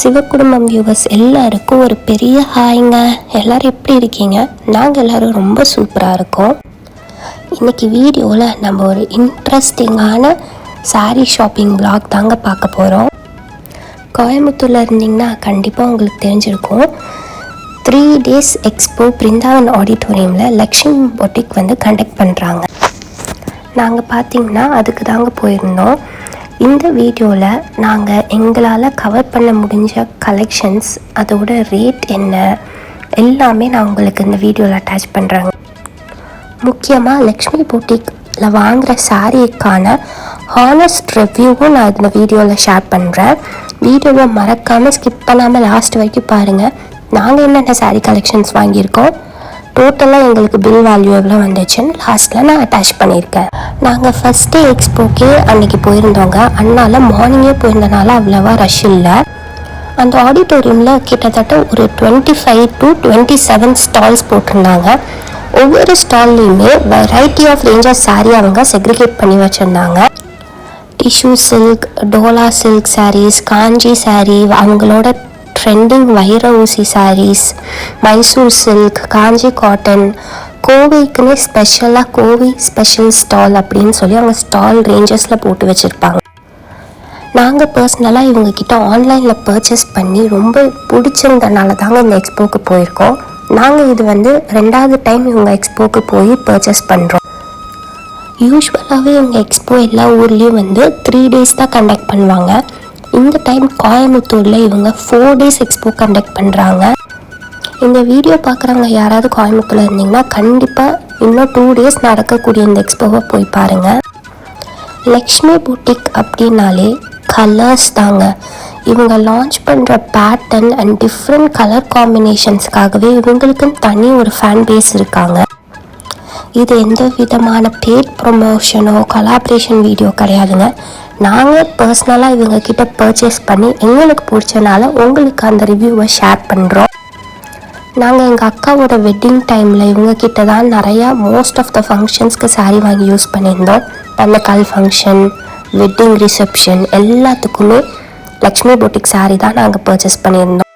சிவகுடும்பம் viewers எல்லாருக்கும் ஒரு பெரிய ஹாய்ங்க எல்லாரும் எப்படி இருக்கீங்க? நாங்கள் எல்லாரும் ரொம்ப சூப்பராக இருக்கோம். இன்னைக்கு வீடியோவில் நம்ம ஒரு இன்ட்ரெஸ்டிங்கான சாரீ ஷாப்பிங் பிளாக் தாங்க பார்க்க போகிறோம் கோயம்புத்தூரில் இருந்தீங்கன்னா கண்டிப்பாக உங்களுக்கு தெரிஞ்சிருக்கும். த்ரீ டேஸ் எக்ஸ்போ பிருந்தாவன் ஆடிட்டோரியமில் லக்ஷ்மி பொட்டிக் வந்து கண்டக்ட் பண்ணுறாங்க நாங்கள் பார்த்தீங்கன்னா அதுக்கு தாங்க போயிருந்தோம். இந்த வீடியோவில் நாங்கள் எங்களால் கவர் பண்ண முடிஞ்ச கலெக்ஷன்ஸ் அதோட ரேட் என்ன எல்லாமே நான் உங்களுக்கு இந்த வீடியோவில் அட்டாச் பண்ணுறேங்க முக்கியமாக லக்ஷ்மி பூட்டிக்கில் வாங்குகிற சாரீக்கான ஹானஸ்ட் ரிவ்யூவும் நான் இந்த வீடியோவில் ஷேர் பண்ணுறேன் வீடியோவை மறக்காமல் ஸ்கிப் பண்ணாமல் லாஸ்ட் வரைக்கும் பாருங்கள் நாங்கள் என்னென்ன சாரீ கலெக்ஷன்ஸ் வாங்கியிருக்கோம்? டோட்டலாக எங்களுக்கு பில் வேல்யூ எவ்வளோ வந்துச்சுன்னு லாஸ்ட்டில் நான் அட்டாச் பண்ணியிருக்கேன். நாங்கள் ஃபஸ்ட் டே எக்ஸ்போக்கே அன்னைக்கு போயிருந்தோங்க. அதனால மார்னிங்கே போயிருந்தனால அவ்வளோவா ரஷ் இல்லை. அந்த ஆடிட்டோரியமில் கிட்டத்தட்ட ஒரு twenty five to twenty seven stalls போட்டிருந்தாங்க. ஒவ்வொரு ஸ்டால்லையுமே variety of range of saree அவங்க செக்ரிகேட் பண்ணி வச்சுருந்தாங்க. Tissue silk Dola silk sarees Kanchi saree அவங்களோட ட்ரெண்டிங் வைர ஊசி sarees Mysore silk Kanchi cotton கோவைக்குன்னே ஸ்பெஷலாக கோவை ஸ்பெஷல் ஸ்டால் அப்படின்னு சொல்லி அவங்க ஸ்டால் ரேஞ்சஸில் போட்டு வச்சுருப்பாங்க. நாங்கள் பர்சனலாக இவங்கக்கிட்ட ஆன்லைனில் பர்ச்சேஸ் பண்ணி ரொம்ப பிடிச்சிருந்தனால தாங்க இந்த எக்ஸ்போக்கு போயிருக்கோம். நாங்கள் இது வந்து ரெண்டாவது டைம் இவங்க எக்ஸ்போக்கு போய் பர்ச்சேஸ் பண்ணுறோம் யூஸ்வலாகவே இவங்க எக்ஸ்போ எல்லா ஊர்லேயும் வந்து த்ரீ டேஸ் தான் கண்டக்ட் பண்ணுவாங்க. இந்த டைம் கோயம்புத்தூரில் இவங்க ஃபோர் டேஸ் எக்ஸ்போ கண்டக்ட் பண்ணுறாங்க இந்த வீடியோ பார்க்குறவங்க யாராவது கோயம்புத்தூரில் இருந்தீங்கன்னா கண்டிப்பாக இன்னும் டூ டேஸ் நடக்கக்கூடிய இந்த எக்ஸ்போவை போய் பாருங்கள் லக்ஷ்மி பூட்டிக் அப்படின்னாலே கலர்ஸ் தாங்க. இவங்க லான்ச் பண்ணுற பேட்டர்ன் அண்ட் டிஃப்ரெண்ட் கலர் காம்பினேஷன்ஸ்க்காகவே இவங்களுக்குன்னு தனி ஒரு ஃபேன் பேஸ் இருக்காங்க. இது எந்த விதமான பேட் ப்ரொமோஷனோ கொலாபரேஷன் வீடியோ கிடையாதுங்க. நாங்கள் பர்சனலாக இவங்கக்கிட்ட பர்ச்சேஸ் பண்ணி எங்களுக்கு பிடிச்சனால உங்களுக்கு அந்த ரிவ்யூவை ஷேர் பண்ணுறோம் நாங்கள் எங்கள் அக்காவோட வெட்டிங் டைமில் இவங்கக்கிட்ட தான் நிறையா மோஸ்ட் ஆஃப் த ஃபங்க்ஷன்ஸ்க்கு சாரீ வாங்கி யூஸ் பண்ணியிருந்தோம். பல்லக்கால் ஃபங்க்ஷன் வெட்டிங் ரிசப்ஷன் எல்லாத்துக்குமே லக்ஷ்மி பொட்டிக் சாரீ தான் நாங்கள் பர்ச்சேஸ் பண்ணியிருந்தோம்.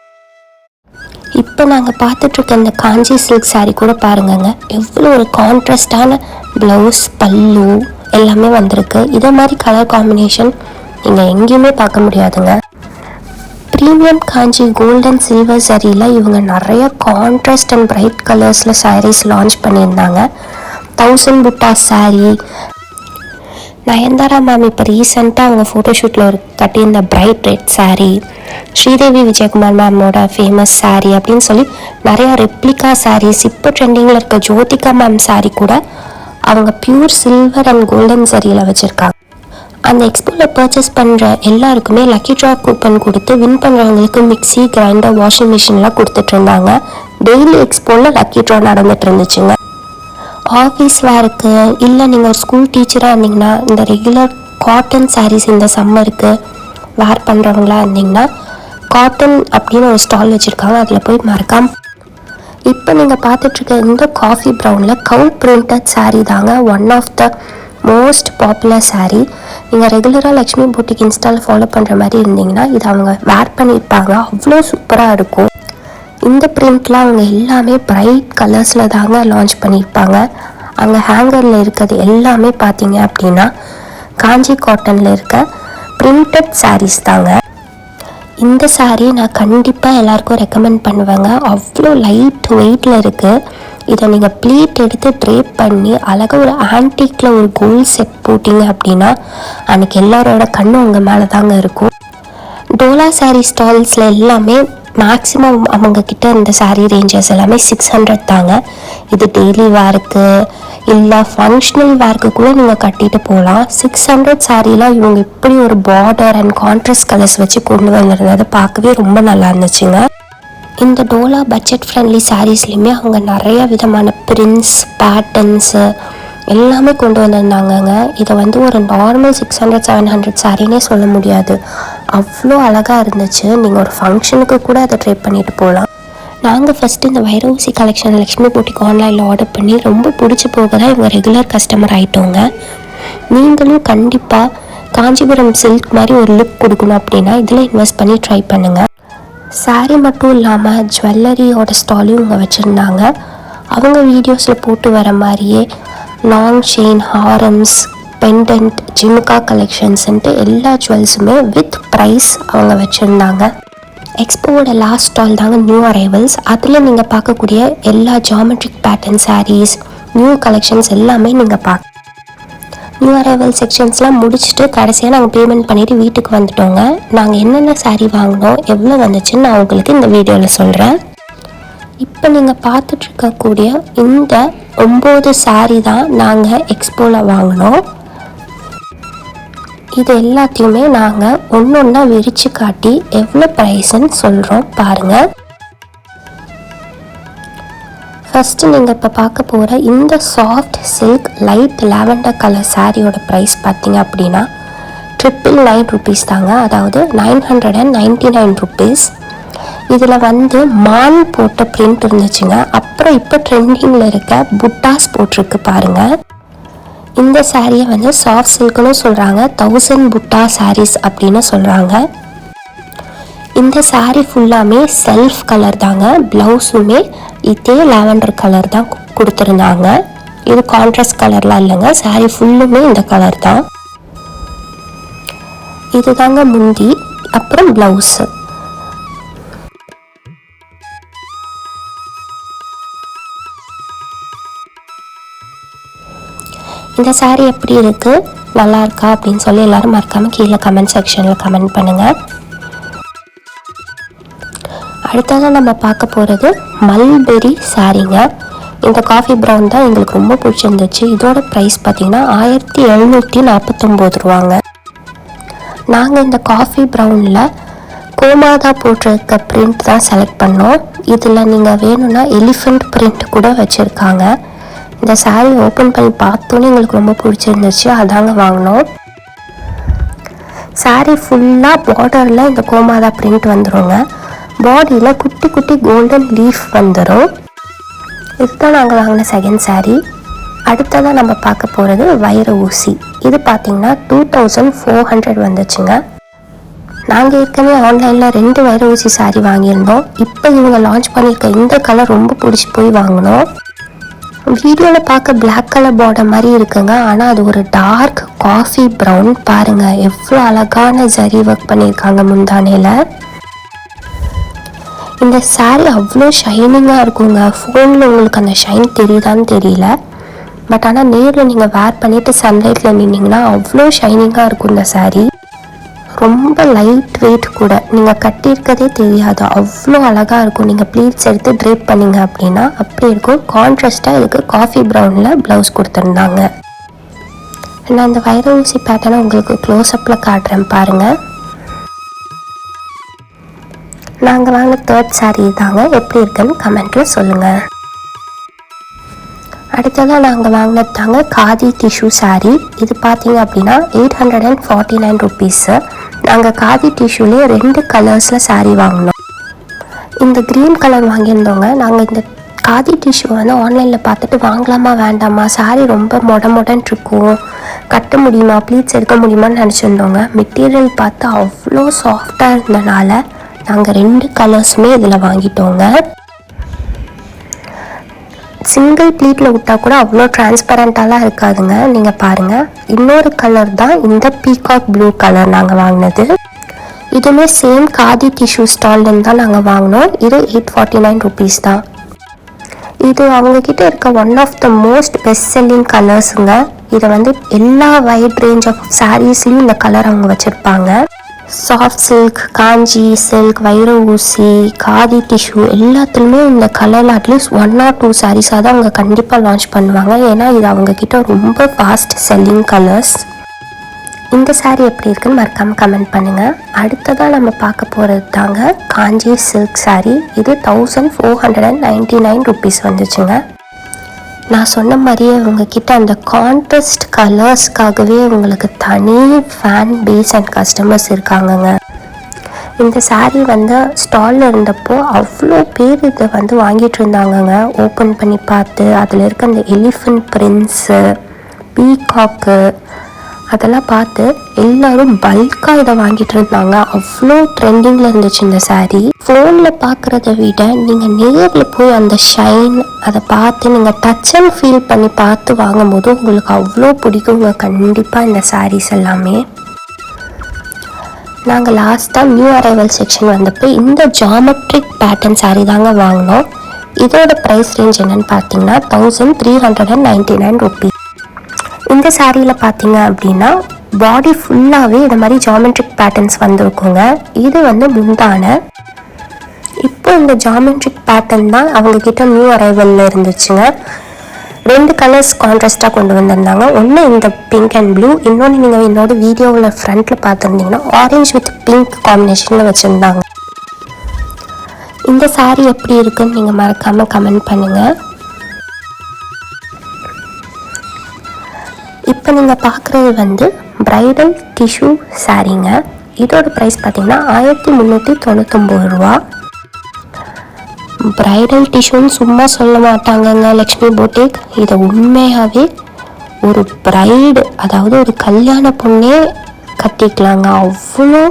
இப்போ நாங்கள் பார்த்துட்ருக்க இந்த காஞ்சி சில்க் சாரீ கூட பாருங்கங்க எவ்வளோ ஒரு கான்ட்ராஸ்டான ப்ளவுஸ் பல்லு எல்லாமே வந்திருக்கு. இதே மாதிரி கலர் காம்பினேஷன் நீங்கள் எங்கேயுமே பார்க்க முடியாதுங்க. ப்ரீமியம் காஞ்சி கோல்டன் சில்வர் சரியில் இவங்க நிறைய கான்ட்ராஸ்ட் அண்ட் பிரைட் கலர்ஸில் சாரீஸ் லான்ச் பண்ணியிருந்தாங்க. தௌசண்ட் புட்டா சாரீ நயன்தாரா மேம் இப்போ ரீசெண்டாக அவங்க ஃபோட்டோஷூட்டில் ஒரு கட்டியிருந்த bright red sari Sridevi Vijayakumar மேமோட famous sari அப்படின்னு சொல்லி நிறையா ரெப்ளிகா சாரீஸ் இப்போ ட்ரெண்டிங்கில் இருக்க ஜோதிகா மேம் சாரீ கூட அவங்க பியூர் சில்வர் அண்ட் கோல்டன் சரியில் வச்சுருக்காங்க. அந்த எக்ஸ்போவில் பர்ச்சேஸ் பண்ணுற எல்லாருக்குமே லக்கி ட்ரா கூப்பன் கொடுத்து வின் பண்ணுறவங்களுக்கு மிக்சி கிரைண்டர் வாஷிங் மிஷின்லாம் கொடுத்துட்டு இருந்தாங்க. டெய்லி எக்ஸ்போவில் லக்கி ட்ரா நடந்துட்டு இருந்துச்சுங்க. ஆஃபீஸ் வேருக்கு இல்லை நீங்கள் ஒரு ஸ்கூல் டீச்சராக இருந்தீங்கன்னா இந்த ரெகுலர் காட்டன் சாரீஸ் இந்த சம்மருக்கு வேர் பண்ணுறவங்களா இருந்தீங்கன்னா காட்டன் அப்படின்னு ஒரு ஸ்டால் வச்சுருக்காங்க. அதில் போய் மறக்காம இப்போ நீங்கள் பார்த்துட்ருக்க இந்த காஃபி ப்ரௌனில் கவு பிரிண்டட் சாரீ தாங்க one of the most popular saree நீங்கள் ரெகுலராக லக்ஷ்மி பூட்டிக் இன்ஸ்டால் ஃபாலோ பண்ணுற மாதிரி இருந்தீங்கன்னா இது அவங்க வேர் பண்ணியிருப்பாங்க அவ்வளோ சூப்பராக இருக்கும். இந்த பிரிண்ட்லாம் அவங்க எல்லாமே பிரைட் கலர்ஸில் தாங்க லான்ச் பண்ணியிருப்பாங்க அங்கே ஹேங்கரில் இருக்கிறது எல்லாமே பார்த்தீங்க அப்படின்னா காஞ்சி காட்டனில் இருக்க பிரிண்டட் சாரீஸ் தாங்க. இந்த saree நான் கண்டிப்பாக எல்லாருக்கும் ரெக்கமெண்ட் பண்ணுவேங்க. அவ்வளோ லைட் வெயிட்டில் இருக்குது இதை நீங்கள் ப்ளீட் எடுத்து ட்ரேப் பண்ணி அழகாக ஒரு ஆன்டிக்கில் ஒரு கோல்ட் செட் போட்டிங்க அப்படின்னா அன்றைக்கி எல்லாரோட கண்ணும் உங்கள் மேலே தாங்க இருக்கும் டோலா சாரீ ஸ்டால்ஸில் எல்லாமே மேக்ஸிமம் அவங்க கிட்ட இந்த சாரீ ரேஞ்சஸ் எல்லாமே சிக்ஸ் ஹண்ட்ரட் தாங்க. இது டெய்லி வேர்க்கு இல்லை ஃபங்க்ஷனல் வேர்க்கு கூட நீங்கள் கட்டிட்டு போகலாம் சிக்ஸ் ஹண்ட்ரட் சாரீலாம் இவங்க இப்படி ஒரு பார்டர் அண்ட் கான்ட்ராஸ்ட் கலர்ஸ் வச்சு கொண்டு வந்திருந்தது பார்க்கவே ரொம்ப நல்லா இருந்துச்சுங்க. இந்த டோலா பட்ஜெட் ஃப்ரெண்ட்லி சாரீஸ்லையுமே அவங்க நிறைய விதமான பிரிண்ட்ஸ் பேட்டர்ன்ஸு எல்லாமே கொண்டு வந்திருந்தாங்கங்க. இதை வந்து ஒரு normal six hundred seven hundred சாரினே சொல்ல முடியாது. அவ்வளோ அழகாக இருந்துச்சு. நீங்கள் ஒரு ஃபங்க்ஷனுக்கு கூட அதை ட்ரை பண்ணிட்டு போகலாம் நாங்கள் ஃபஸ்ட்டு இந்த வைரவுசி கலெக்ஷன் லக்ஷ்மி போட்டிக்கு ஆன்லைனில் ஆர்டர் பண்ணி ரொம்ப பிடிச்சி போக தான் இவங்க ரெகுலர் கஸ்டமர் ஆகிட்டோங்க நீங்களும் கண்டிப்பாக காஞ்சிபுரம் சில்க் மாதிரி ஒரு லுக் கொடுக்கணும் அப்படின்னா இதில் இன்வெஸ்ட் பண்ணி ட்ரை பண்ணுங்கள் சாரீ மட்டும் இல்லாமல் ஜுவல்லரியோட ஸ்டாலும் இவங்க வச்சுருந்தாங்க. அவங்க வீடியோஸில் போட்டு வர மாதிரியே லாங் செயின் ஹாரம்ஸ் பெண்டன்ட் ஜிமுக்கா கலெக்ஷன்ஸ்ன்ட்டு எல்லா ஜுவல்ஸுமே வித் ப்ரைஸ் அவங்க வச்சுருந்தாங்க. எக்ஸ்போவோட லாஸ்ட் ஸ்டால் தாங்க நியூ அரைவல்ஸ் அதில் நீங்கள் பார்க்கக்கூடிய எல்லா geometric pattern sarees new collections எல்லாமே நீங்கள் பார்க்க நியூ அரைவல் செக்ஷன்ஸ்லாம் முடிச்சுட்டு கடைசியாக நாங்கள் பேமெண்ட் பண்ணிவிட்டு வீட்டுக்கு வந்துட்டோங்க. நாங்கள் என்னென்ன சாரீ வாங்கினோம் எவ்வளோ வந்துச்சுன்னு நான் உங்களுக்கு இந்த வீடியோவில் சொல்கிறேன் இப்போ நீங்கள் பார்த்துட்ருக்கக்கூடிய இந்த ஒம்பது saree தான் நாங்கள் எக்ஸ்போவில் வாங்கினோம். இது எல்லாத்தையுமே நாங்கள் ஒன்று ஒன்றா விரித்து காட்டி எவ்வளோ ப்ரைஸ்ன்னு சொல்கிறோம் பாருங்கள் ஃபஸ்ட்டு நீங்கள் இப்போ பார்க்க போகிற இந்த soft silk light lavender colour சாரியோட ப்ரைஸ் பார்த்தீங்க அப்படின்னா ட்ரிப்பிள் நைன் ருபீஸ் தாங்க. அதாவது nine hundred and ninety nine rupees இதில் வந்து மான் போட்ட பிரிண்ட் இருந்துச்சுங்க. அப்புறம் இப்போ ட்ரெண்டிங்கில் இருக்க புட்டாஸ் போட்டிருக்கு பாருங்கள் இந்த சாரியை வந்து சாஃப்ட் சில்க்னு சொல்கிறாங்க தௌசண்ட் புட்டா சாரீஸ் அப்படின்னு சொல்கிறாங்க இந்த saree ஃபுல்லாமே செல்ஃப் கலர் தாங்க. ப்ளவுஸுமே இதே லாவெண்டர் கலர் தான் கொடுத்துருந்தாங்க. இது கான்ட்ராஸ்ட் கலர்லாம் இல்லைங்க. saree ஃபுல்லுமே இந்த கலர் தான். இதுதாங்க முந்தி. அப்புறம் ப்ளவுஸு இந்த சாரீ எப்படி இருக்குது நல்லா இருக்கா அப்படின்னு சொல்லி எல்லாரும் மறக்காமல் கீழே கமெண்ட் செக்ஷனில் கமெண்ட் பண்ணுங்கள் அடுத்ததாக நம்ம பார்க்க போகிறது மல்பெரி சாரீங்க இந்த காஃபி ப்ரௌன் தான் எங்களுக்கு ரொம்ப பிடிச்சிருந்துச்சு. இதோட ப்ரைஸ் பார்த்தீங்கன்னா ஆயிரத்தி எழுநூற்றி நாற்பத்தொம்போது ரூபாங்க. நாங்கள் இந்த காஃபி ப்ரௌனில் கோமாதா போட்டிருக்க பிரிண்ட் தான் செலக்ட் பண்ணோம். இதில் நீங்கள் வேணும்னா எலிஃபெண்ட் பிரிண்ட் கூட வச்சுருக்காங்க. இந்த saree ஓப்பன் பண்ணி பார்த்தோன்னே எங்களுக்கு ரொம்ப பிடிச்சிருந்துச்சு. அதாங்க வாங்கினோம். saree ஃபுல்லாக பார்டரில் இந்த கோமாதா பிரிண்ட் வந்துருங்க. பாடியில் குட்டி குட்டி கோல்டன் லீஃப் வந்துடும் இதுதான் நாங்கள் வாங்கின செகண்ட் saree. அடுத்ததாக நம்ம பார்க்க போகிறது வைர ஊசி. இது பார்த்தீங்கன்னா டூ தௌசண்ட் ஃபோர் ஹண்ட்ரட் வந்துச்சுங்க. நாங்கள் ஏற்கனவே ஆன்லைனில் ரெண்டு வைர ஊசி சாரீ வாங்கியிருந்தோம். இப்போ இவங்க லான்ச் பண்ணியிருக்க இந்த கலர் ரொம்ப பிடிச்சி போய் வாங்கினோம். வீடியோவில் பார்க்க பிளாக் கலர் பார்டர் மாதிரி இருக்குங்க. ஆனால் அது ஒரு டார்க் காஃபி ப்ரௌன் பாருங்கள் எவ்வளோ அழகான ஜரி ஒர்க் பண்ணியிருக்காங்க முந்தானையில். இந்த சாரீ அவ்வளோ ஷைனிங்காக இருக்குங்க. ஃபோனில் உங்களுக்கு அந்த ஷைன் தெரியுதான்னு தெரியல. பட் ஆனால் நேரில் நீங்கள் வேர் பண்ணிவிட்டு சன்லைட்டில் நின்னீங்கன்னா அவ்வளோ ஷைனிங்காக இருக்கும் இந்த சாரீ ரொம்ப லைட் வெயிட் கூட. நீங்கள் கட்டியிருக்கதே தெரியாது. அவ்வளோ அழகாக இருக்கும். நீங்கள் ப்ளீட்ஸ் எடுத்து ட்ரேப் பண்ணீங்க அப்படின்னா அப்படி இருக்கும். கான்ட்ராஸ்ட்டாக இதுக்கு காஃபி ப்ரௌனில் ப்ளவுஸ் கொடுத்துருந்தாங்க. நான் இந்த வைர ஊசி பேட்டர்னை உங்களுக்கு க்ளோஸ்அப்பில் காட்டுறேன் பாருங்கள் நாங்கள் வாங்கின தேர்ட் சாரீ தாங்க. எப்படி இருக்குன்னு கமெண்ட்டில் சொல்லுங்கள் அடுத்ததாக நாங்கள் வாங்கினது தாங்க காதி டிஷ்யூ சாரீ இது பார்த்தீங்க அப்படின்னா eight hundred and forty nine rupees நாங்கள் காதி டிஷ்யூலேயே ரெண்டு கலர்ஸில் சாரீ வாங்கினோம். இந்த க்ரீன் கலர் வாங்கியிருந்தோங்க நாங்கள் இந்த காதி டிஷ்யூ வந்து ஆன்லைனில் பார்த்துட்டு வாங்கலாமா வேண்டாமா சாரீ ரொம்ப மொட இருக்கும் கட்ட முடியுமா ப்ளீட்ஸ் எடுக்க முடியுமான்னு நினச்சிருந்தோங்க மெட்டீரியல் பார்த்து அவ்வளோ சாஃப்டாக இருந்தனால நாங்கள் ரெண்டு கலர்ஸுமே இதில் வாங்கிட்டோங்க. சிங்கிள் ப்ளீட்டில் விட்டால் கூட அவ்வளோ டிரான்ஸ்பரண்ட்டாலாம் இருக்காதுங்க. நீங்கள் பாருங்கள் இன்னொரு கலர் தான் இந்த பீகாக் ப்ளூ கலர் நாங்கள் வாங்கினது. இதுவுமே சேம் காதி டிஷ்யூ ஸ்டால்லேருந்து தான் நாங்கள் வாங்கினோம். இது எயிட் ஃபார்ட்டி நைன் ருபீஸ் தான். இது அவங்கக்கிட்ட இருக்க one of the most best selling கலர்ஸுங்க இதை வந்து எல்லா வைட் ரேஞ்ச் ஆஃப் சாரீஸ்லேயும் இந்த கலர் அவங்க வச்சுருப்பாங்க. சாஃப்ட் சில்க் காஞ்சி சில்க் வைர ஊசி காதி டிஷ்யூ எல்லாத்துலேயுமே இந்த கலரில் at least one or two சாரீஸாக தான் அவங்க கண்டிப்பாக லான்ச் பண்ணுவாங்க. ஏன்னா இது அவங்கக்கிட்ட ரொம்ப ஃபாஸ்ட் செல்லிங் கலர்ஸ் இந்த சாரீ எப்படி இருக்குன்னு மறக்காமல் கமெண்ட் பண்ணுங்கள் அடுத்ததாக நம்ம பார்க்க போகிறது தாங்க காஞ்சி சில்க் சாரீ இது thousand four hundred and ninety nine rupees வந்துச்சுங்க. நான் சொன்ன மாதிரியே உங்ககிட்ட அந்த கான்ட்ரஸ்ட் கலர்ஸ்க்காகவே உங்களுக்கு தனி ஃபேன் பேஸ் அண்ட் கஸ்டமர்ஸ் இருக்காங்கங்க. இந்த சாரீ வந்து ஸ்டாலில் இருந்தப்போ அவ்வளோ பேர் இதை வந்து வாங்கிட்டு இருந்தாங்கங்க. ஓப்பன் பண்ணி பார்த்து அதில் இருக்க அந்த எலிஃபண்ட் பிரிண்ட்ஸு பீகாக்கு அதெல்லாம் பார்த்து எல்லாரும் பல்காக இதை வாங்கிட்டு இருந்தாங்க. அவ்வளோ ட்ரெண்டிங்கில் இருந்துச்சு இந்த saree. ஃபோனில் பார்க்குறத விட நீங்கள் நேரில் போய் அந்த ஷைன் அதை பார்த்து நீங்கள் டச் அண்ட் ஃபீல் பண்ணி பார்த்து வாங்கும்போது உங்களுக்கு அவ்வளோ பிடிக்குங்க. கண்டிப்பாக இந்த சாரீஸ் எல்லாமே. நாங்கள் லாஸ்ட்டாக நியூ அரைவல் செக்ஷன் வந்தப்போ இந்த ஜாமெட்ரிக் பேட்டர்ன் சாரீ தாங்க வாங்கினோம். இதோட ப்ரைஸ் ரேஞ்ச் என்னன்னு பார்த்தீங்கன்னா thousand three hundred and ninety nine rupees இந்த சாரியில் பார்த்தீங்க அப்படின்னா பாடி ஃபுல்லாகவே இந்த மாதிரி ஜாமெட்ரிக் பேட்டர்ன்ஸ் வந்திருக்குங்க. இது வந்து முந்தான. இப்போ இந்த ஜாமெட்ரிக் பேட்டர்ன் தான் அவங்கக்கிட்ட நியூ அரைவலில் இருந்துச்சுங்க. ரெண்டு கலர்ஸ் கான்ட்ராஸ்டாக கொண்டு வந்திருந்தாங்க. ஒன்று இந்த பிங்க் அண்ட் ப்ளூ இன்னொன்று நீங்கள் என்னோட வீடியோவில் ஃப்ரண்ட்டில் பார்த்துருந்தீங்கன்னா ஆரஞ்சு வித் பிங்க் காம்பினேஷனில் வச்சுருந்தாங்க. இந்த saree எப்படி இருக்குன்னு நீங்கள் மறக்காமல் கமெண்ட் பண்ணுங்கள் இப்போ நீங்கள் பார்க்குறது வந்து பிரைடல் டிஷ்யூ சாரீங்க இதோட ப்ரைஸ் பார்த்தீங்கன்னா ஆயிரத்தி முந்நூற்றி தொண்ணூத்தொம்பது ரூபா. பிரைடல் டிஷ்யூன்னு சும்மா சொல்ல மாட்டாங்கங்க லக்ஷ்மி போட்டிக் இதை உண்மையாகவே ஒரு பிரைடு அதாவது ஒரு கல்யாண பொண்ணே கட்டிக்கலாங்க. அவ்வளோ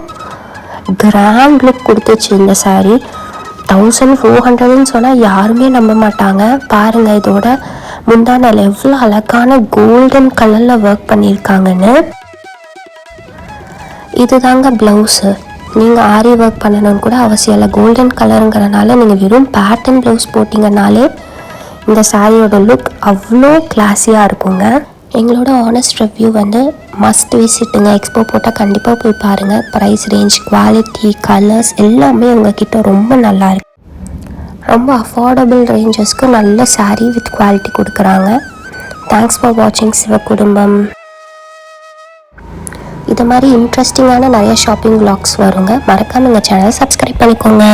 கிராண்ட் லுக் கொடுத்துச்சு இந்த சாரீ தௌசண்ட் ஃபோர் ஹண்ட்ரட்னு சொன்னால் யாருமே நம்ப மாட்டாங்க. பாருங்கள் இதோட முந்தானால் எவ்வளோ அழகான கோல்டன் கலரில் ஒர்க் பண்ணியிருக்காங்கன்னு. இதுதாங்க ப்ளவுஸு நீங்கள் ஆரி ஒர்க் பண்ணணும்னு கூட அவசியம் இல்லை. கோல்டன் கலருங்கிறனால நீங்கள் வெறும் பேட்டர்ன் ப்ளவுஸ் போட்டிங்கனாலே இந்த சாரியோட லுக் அவ்வளோ கிளாஸியாக இருக்குங்க. எங்களோட ஆனஸ்ட் ரிவ்யூ வந்து மஸ்ட் விசிட்டுங்க எக்ஸ்போ போட்டால் கண்டிப்பாக போய் பாருங்கள் ப்ரைஸ் ரேஞ்ச் குவாலிட்டி கலர்ஸ் எல்லாமே உங்ககிட்ட ரொம்ப நல்லா இருக்கு. ரொம்ப அஃபோர்டபுள் ரேஞ்சஸ்க்கு நல்ல சாரீ வித் குவாலிட்டி கொடுக்குறாங்க. தேங்க்ஸ் ஃபார் வாட்சிங் சிவ குடும்பம். இது மாதிரி இன்ட்ரெஸ்டிங்கான நிறைய ஷாப்பிங் vlogs வருங்க. மறக்காம எங்கள் சேனலை சப்ஸ்கிரைப் பண்ணிக்கோங்க.